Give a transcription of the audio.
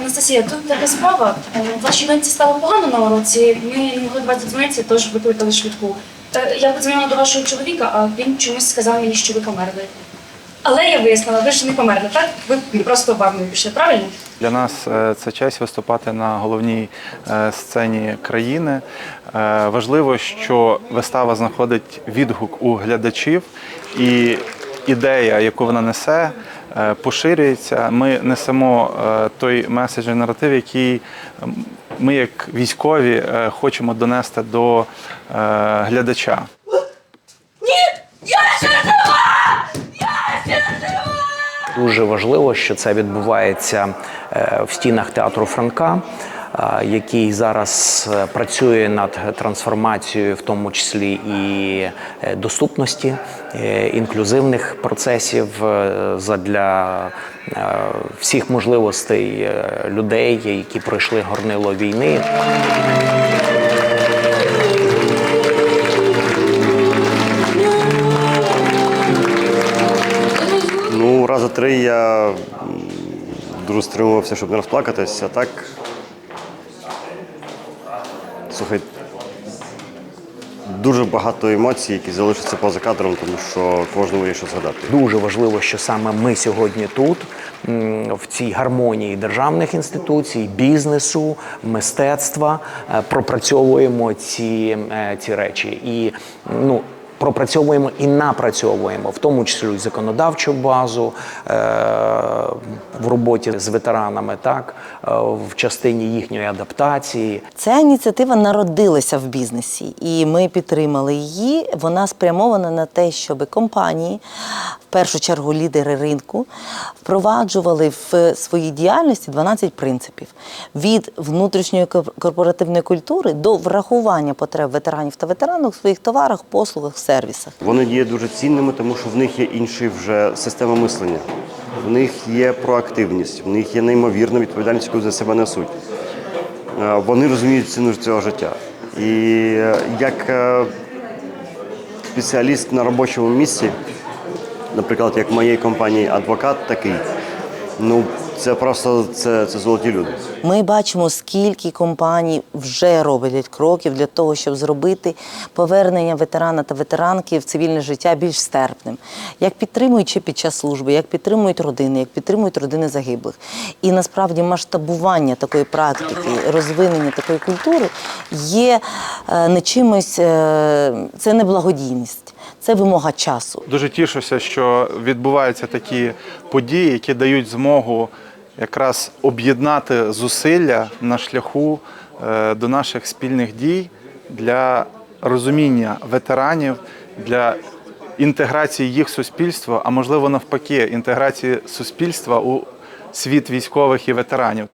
Анастасія, тут така справа. Е, Вашій доньці стало погано на уроці. Ми не могли до вас додзвонитися, тож викликали швидку. Е, Я подзвонила до вашого чоловіка, а він чомусь сказав мені, що ви померли. Але я вияснила, ви ж не померли, так? Ви просто в армію пішли, правильно? Для нас е, це честь виступати на головній е, сцені країни. Е, Важливо, що вистава знаходить відгук у глядачів, і ідея, яку вона несе, поширюється. Ми несемо той меседж і наратив, який ми, як військові, хочемо донести до глядача. Дуже важливо, що це відбувається е, в стінах театру Франка, е, який зараз е, працює над трансформацією, в тому числі і доступності інклюзивних процесів е, всіх можливостей людей, які пройшли горнило війни. Рази три я дуже стримувався, щоб не розплакатись, а так. Слухай, дуже багато емоцій, які залишаться поза кадром, тому що кожному є що згадати. Дуже важливо, що саме ми сьогодні тут, в цій гармонії державних інституцій, бізнесу, мистецтва, е, пропрацьовуємо ці, е, ці речі. І ну, пропрацьовуємо і напрацьовуємо, в тому числі законодавчу базу е, в роботі з ветеранами, так, е, в частині їхньої адаптації. Ця ініціатива народилася в бізнесі, і ми підтримали її. Вона спрямована на те, щоб компанії, в першу чергу лідери ринку, впроваджували в своїй діяльності 12 принципів від внутрішньої кор- корпоративної культури до врахування потреб ветеранів та ветеранок в своїх товарах, послугах, сервісах. Вони є дуже цінними, тому що в них є інша вже система мислення. В них є проактивність, в них є неймовірна відповідальність, яку за себе несуть. Е, Вони розуміють ціну цього життя. І е, як е, спеціаліст на робочому місці, наприклад, як в моєї компанії адвокат такий, ну це просто це, це золоті люди. Ми бачимо, скільки компаній вже роблять кроків для того, щоб зробити повернення ветерана та ветеранки в цивільне життя більш стерпним. Як підтримують ще під час служби, як підтримують родини, як підтримують родини загиблих. І насправді масштабування такої практики, розвинення такої культури є е, не чимось, е, це не благодійність, це вимога часу. Дуже тішуся, що відбуваються такі події, які дають змогу якраз об'єднати зусилля на шляху е, до наших спільних дій для розуміння ветеранів, для інтеграції їх в суспільство, а можливо навпаки, інтеграції суспільства у світ військових і ветеранів.